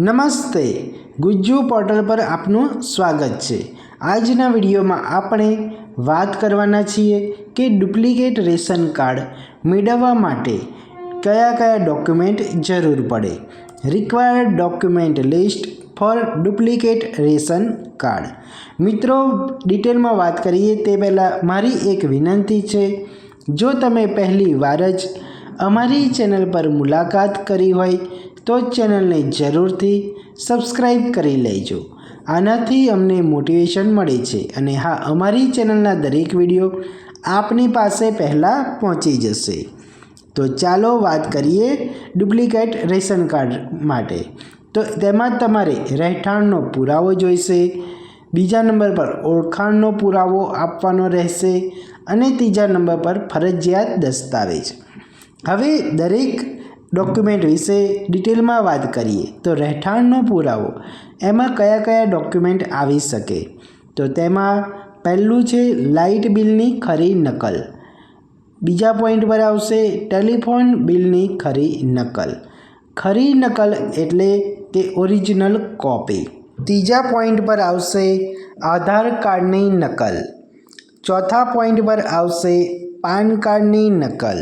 નમસ્તે. ગુજ્જુ પોર્ટલ પર આપનું સ્વાગત છે. આજના વિડીયોમાં આપણે વાત કરવાના છીએ કે ડુપ્લિકેટ રેશન કાર્ડ મેળવવા માટે કયા કયા ડોક્યુમેન્ટ જરૂર પડે. Required document list for duplicate ration card. મિત્રો, ડિટેલમાં વાત કરીએ તે પહેલાં મારી એક વિનંતી છે. જો તમે પહેલી વાર જ અમારી ચેનલ પર મુલાકાત કરી હોય તો ચેનલને જરૂરથી સબસ્ક્રાઈબ કરી લેજો. આનાથી અમને મોટિવેશન મળે છે અને હા, અમારી ચેનલના દરેક વીડિયો આપની પાસે પહેલાં પહોંચી જશે. તો ચાલો વાત કરીએ ડુપ્લિકેટ રેશન કાર્ડ માટે. તો તેમાં તમારે રહેઠાણનો પુરાવો જોઈશે, બીજા નંબર પર ઓળખાણનો પુરાવો આપવાનો રહેશે અને ત્રીજા નંબર પર ફરજિયાત દસ્તાવેજ. હવે દરેક ડોક્યુમેન્ટ વિશે ડિટેલમાં વાત કરીએ તો રહેઠાણનો પુરાવો, એમાં કયા કયા ડોક્યુમેન્ટ આવી શકે? તો તેમાં પહેલું છે લાઇટ બિલની ખરી નકલ. બીજા પોઈન્ટ પર આવશે ટેલિફોન બિલની ખરી નકલ. ખરી નકલ એટલે કે ઓરિજિનલ કોપી. ત્રીજા પોઈન્ટ પર આવશે આધાર કાર્ડની નકલ. ચોથા પોઈન્ટ પર આવશે પાન કાર્ડની નકલ.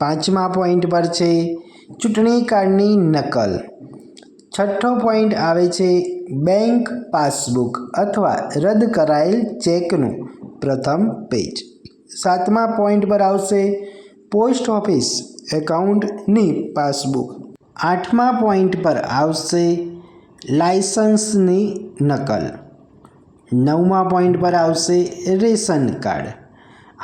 પાંચમા પોઈન્ટ પર છે, ચૂંટણી કાર્ડની નકલ. છઠ્ઠો પોઈન્ટ આવે છે, બેંક પાસબુક અથવા રદ કરાયેલ ચેકનું પ્રથમ પેજ. સાતમા પોઈન્ટ પર આવશે, પોસ્ટ ઓફિસ એકાઉન્ટની પાસબુક. આઠમા પોઈન્ટ પર આવશે, લાયસન્સની નકલ. નવમા પોઈન્ટ પર આવશે, રેશન કાર્ડ.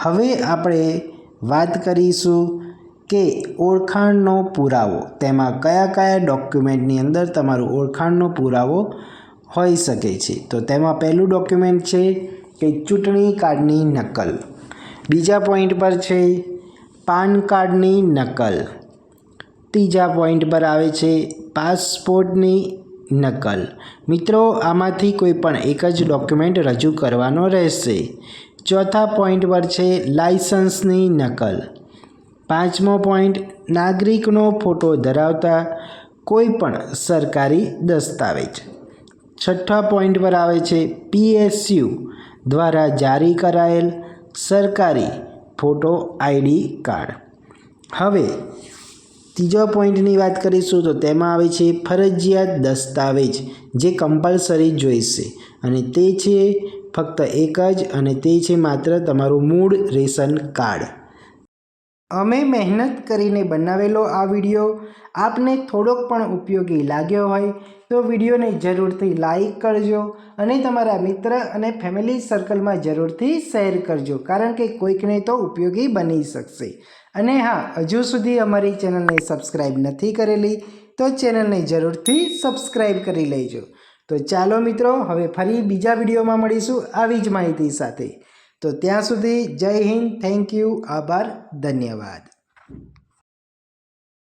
હવે આપણે વાત કરીશું કે ઓળખાણનો પુરાવો? તેમાં કયા કયા ડોક્યુમેન્ટની અંદર તમારું ઓળખાણનો પુરાવો હોઈ શકે છે? તો તેમાં પહેલું ડોક્યુમેન્ટ છે કે ચૂંટણી કાર્ડની નકલ. બીજા પોઈન્ટ પર છે પાન કાર્ડની નકલ. ત્રીજા પોઈન્ટ પર આવે છે પાસપોર્ટની નકલ. મિત્રો, આમાંથી કોઈ પણ એક જ ડોક્યુમેન્ટ રજૂ કરવાનો રહેશે. ચોથા પોઈન્ટ પર છે લાઇસન્સની નકલ. પાંચમો પોઈન્ટ, નાગરિકનો ફોટો ધરાવતા કોઈ પણ સરકારી દસ્તાવેજ. છઠ્ઠા પોઈન્ટ પર આવે છે પીએસયુ દ્વારા જારી કરાયેલ સરકારી ફોટો આઈડી કાર્ડ. હવે, ત્રીજો પોઈન્ટની વાત કરીશું તો તેમાં આવે છે, ફરજિયાત દસ્તાવેજ જે કમ્પલસરી જોઈશે. અને તે છે ફક્ત એક જ અને તે છે માત્ર તમારું મૂળ રેશન કાર્ડ. અમે મહેનત કરીને બનાવેલો આ વીડિયો આપને થોડોક પણ ઉપયોગી લાગ્યો હોય તો વિડીયોને જરૂરથી લાઈક કરજો અને તમારા મિત્ર અને ફેમિલી સર્કલમાં જરૂરથી શેર કરજો, કારણ કે કોઈકને તો ઉપયોગી બની શકશે. અને હા, હજુ સુધી અમારી ચેનલને સબસ્ક્રાઈબ નથી કરેલી તો ચેનલને જરૂરથી સબસ્ક્રાઈબ કરી લેજો. તો ચાલો મિત્રો, હવે ફરી બીજા વિડીયોમાં મળીશું આવી જ માહિતી સાથે. તો ત્યાં સુધી જય હિન્દ થેન્ક યુ આભાર ધન્યવાદ.